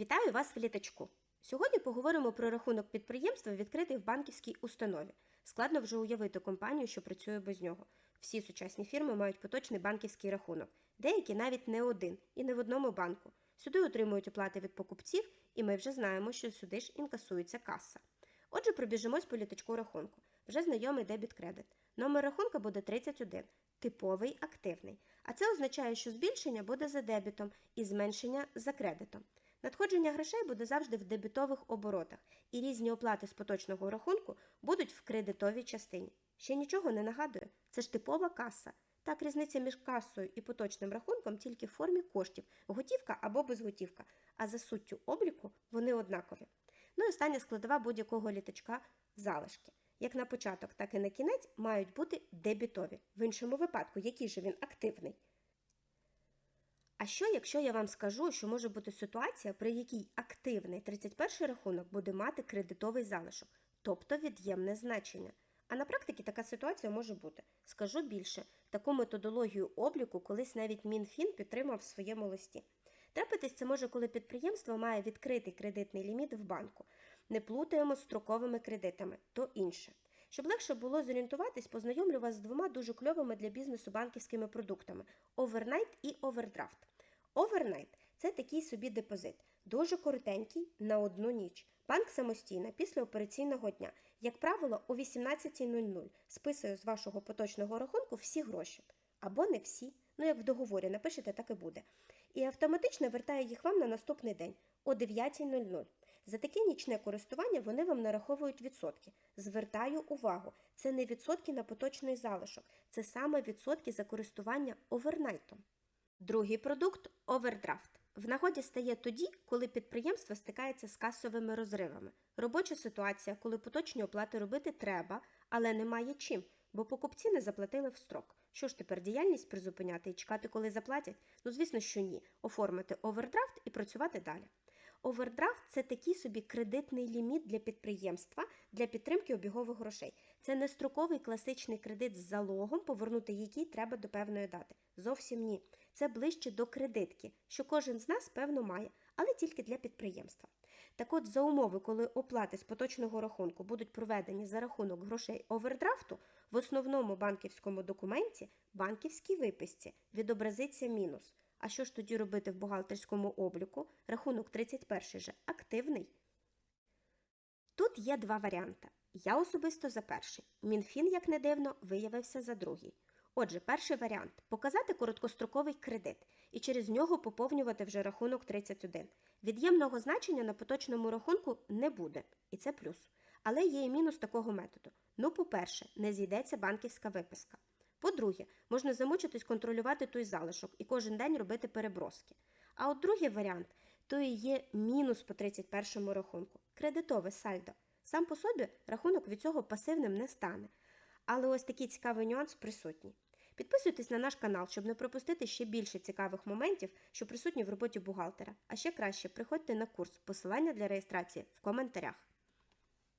Вітаю вас в літачку. Сьогодні поговоримо про рахунок підприємства, відкритий в банківській установі. Складно вже уявити компанію, що працює без нього. Всі сучасні фірми мають поточний банківський рахунок, деякі навіть не один і не в одному банку. Сюди отримують оплати від покупців, і ми вже знаємо, що сюди ж інкасується каса. Отже, пробіжимось по літачку рахунку. Вже знайомий дебіт-кредит. Номер рахунка буде 31, типовий активний. А це означає, що збільшення буде за дебітом і зменшення за кредитом. Надходження грошей буде завжди в дебітових оборотах, і різні оплати з поточного рахунку будуть в кредитовій частині. Ще нічого не нагадує, це ж типова каса. Так, різниця між касою і поточним рахунком тільки в формі коштів готівка або безготівка, а за суттю обліку вони однакові. Ну і остання складова будь-якого літачка залишки. Як на початок, так і на кінець мають бути дебітові. В іншому випадку, який же він активний. А що, якщо я вам скажу, що може бути ситуація, при якій активний 31 рахунок буде мати кредитовий залишок, тобто від'ємне значення? А на практиці така ситуація може бути. Скажу більше, таку методологію обліку колись навіть Мінфін підтримав в своєму листі. Трапитись це може, коли підприємство має відкритий кредитний ліміт в банку. Не плутаємо з строковими кредитами, то інше. Щоб легше було зорієнтуватись, познайомлю вас з двома дуже кльовими для бізнесу банківськими продуктами овернайт і овердрафт. Овернайт це такий собі депозит, дуже коротенький на одну ніч. Банк самостійно після операційного дня, як правило, о 18.00 списує з вашого поточного рахунку всі гроші. Або не всі, ну як в договорі напишете, так і буде. І автоматично вертає їх вам на наступний день о 9.00. За таке нічне користування вони вам нараховують відсотки. Звертаю увагу, це не відсотки на поточний залишок, це саме відсотки за користування овернайтом. Другий продукт овердрафт. В нагоді стає тоді, коли підприємство стикається з касовими розривами. Робоча ситуація, коли поточні оплати робити треба, але немає чим, бо покупці не заплатили в строк. Що ж тепер діяльність призупиняти і чекати, коли заплатять? Ну, звісно, що ні. Оформити овердрафт і працювати далі. Овердрафт це такий собі кредитний ліміт для підприємства для підтримки обігових грошей. Це не строковий класичний кредит з залогом, повернути який треба до певної дати. Зовсім ні. Це ближче до кредитки, що кожен з нас певно має, але тільки для підприємства. Так от, за умови, коли оплати з поточного рахунку будуть проведені за рахунок грошей овердрафту, в основному банківському документі, банківській виписці відобразиться мінус. А що ж тоді робити в бухгалтерському обліку? Рахунок 31 же активний. Тут є два варіанти. Я особисто за перший. Мінфін, як не дивно, виявився за другий. Отже, перший варіант показати короткостроковий кредит і через нього поповнювати вже рахунок 31. Від'ємного значення на поточному рахунку не буде, і це плюс. Але є і мінус такого методу. Ну, по-перше, не зійдеться банківська виписка. По-друге, можна замучитись контролювати той залишок і кожен день робити переброски. А от другий варіант то і є мінус по 31 рахунку кредитове сальдо. Сам по собі рахунок від цього пасивним не стане. Але ось такий цікавий нюанс присутній. Підписуйтесь на наш канал, щоб не пропустити ще більше цікавих моментів, що присутні в роботі бухгалтера. А ще краще приходьте на курс. Посилання для реєстрації в коментарях.